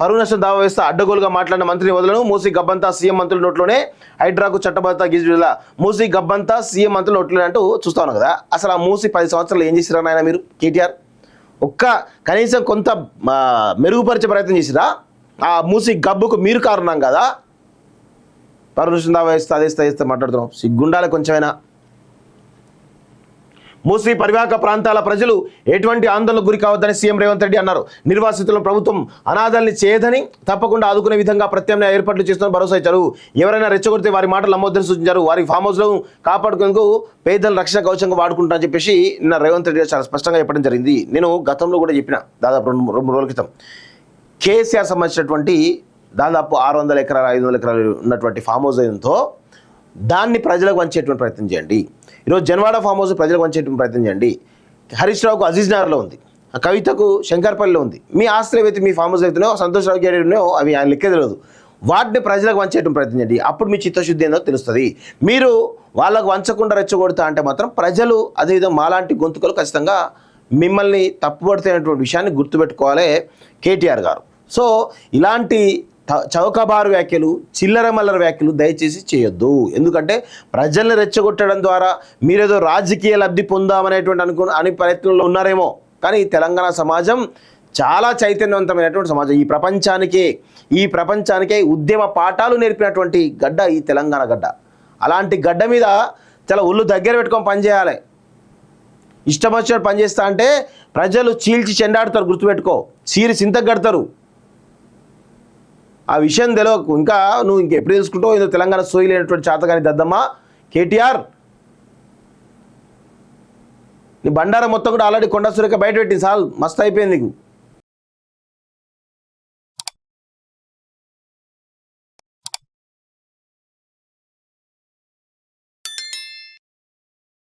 పరువు నష్టం దావా వేస్తే అడ్డగోలుగా మాట్లాడిన మంత్రిని వదలను. మూసి గబ్బంతా సీఎం మంత్రుల నోట్లోనే హైడ్రాకు చట్టబద్ధ గిజుల మూసి గబ్బంతా సీఎం మంత్రుల నోట్లోనే అంటూ చూస్తాను కదా. అసలు ఆ మూసి పది సంవత్సరాలు ఏం చేసిరా నాయన మీరు? కేటీఆర్? ఒక్క కనీసం కొంత మెరుగుపరిచే ప్రయత్నం చేసిరా ఆ మూసి గబ్బుకు మీరు కారణం కదా? పరువు నష్టం దావా వేస్తే అదేస్తే అదేస్తే మాట్లాడుతున్నాం. సిగ్గుండాలి కొంచెమైనా. మూసీ పరివాహక ప్రాంతాల ప్రజలు ఎటువంటి ఆందోళనకు గురి కావద్దని సీఎం రేవంత్ రెడ్డి అన్నారు. నిర్వాసితులను ప్రభుత్వం అనాథల్ని చేయదని తప్పకుండా ఆదుకునే విధంగా ప్రత్యామ్నాయ ఏర్పాట్లు చేస్తున్న భరోసా ఇచ్చారు. ఎవరైనా రెచ్చగొడితే వారి మాటలు నమ్మొద్దని సూచించారు. వారి ఫామ్ హౌస్లను కాపాడుకునేందుకు పేదల రక్షణ కవచంగా వాడుకుంటారని చెప్పేసి నిన్న రేవంత్ రెడ్డి చాలా స్పష్టంగా చెప్పడం జరిగింది. నేను గతంలో కూడా చెప్పిన దాదాపు రెండు రెండు రోజుల క్రితం. కేసీఆర్ సంబంధించినటువంటి దాదాపు ఆరు వందల ఎకరాలు ఐదు వందల ఎకరాలు ఉన్నటువంటి ఫామ్ హౌస్ దాన్ని ప్రజలకు వంచేటువంటి ప్రయత్నం చేయండి. ఈరోజు జన్వాడ ఫామ్ హౌస్ ప్రజలకు వంచేటువంటి ప్రయత్నం చేయండి. హరీష్ రావుకు అజీజ్ నగర్లో ఉంది. ఆ కవితకు శంకర్పల్లిలో ఉంది. మీ ఆస్తులు ఏవైతే మీ ఫామ్ హౌస్ అవుతున్నాయో సంతోష్ రావు గారి ఉన్నాయో అవి ఆయన లెక్క తెలియదు. వాటిని ప్రజలకు వంచేయడం ప్రయత్నం చేయండి. అప్పుడు మీ చిత్తశుద్ధి ఏందో తెలుస్తుంది. మీరు వాళ్ళకు వంచకుండా రెచ్చగొడతా అంటే మాత్రం ప్రజలు అదేవిధంగా మాలాంటి గొంతుకలు ఖచ్చితంగా మిమ్మల్ని తప్పుపడుతున్నటువంటి విషయాన్ని గుర్తుపెట్టుకోవాలి కేటీఆర్ గారు. సో ఇలాంటి చౌకబారు వ్యాఖ్యలు చిల్లర మల్లర వ్యాఖ్యలు దయచేసి చేయొద్దు. ఎందుకంటే ప్రజల్ని రెచ్చగొట్టడం ద్వారా మీరేదో రాజకీయ లబ్ధి పొందామనేటువంటి అనుకు అని ప్రయత్నంలో ఉన్నారేమో. కానీ తెలంగాణ సమాజం చాలా చైతన్యవంతమైనటువంటి సమాజం. ఈ ప్రపంచానికే ఈ ప్రపంచానికే ఉద్యమ పాఠాలు నేర్పినటువంటి గడ్డ ఈ తెలంగాణ గడ్డ. అలాంటి గడ్డ మీద చాలా ఒళ్ళు దగ్గర పెట్టుకొని పనిచేయాలి ఇష్టం వచ్చినట్టు పనిచేస్తా అంటే ప్రజలు చీల్చి చెండాడుతారు గుర్తుపెట్టుకో. చీరి సింతకు కడతారు. ఆ విషయం తెలియకు ఇంకా నువ్వు ఇంకెప్పుడు తెలుసుకుంటావు ఏదో తెలంగాణ సోయి లేనటువంటి చేతగాని దద్దమ్మ కేటీఆర్. నీ బండారం మొత్తం కూడా ఆల్రెడీ కొండ సురేఖ బయట పెట్టింది సాల్ మస్తు అయిపోయింది నీకు.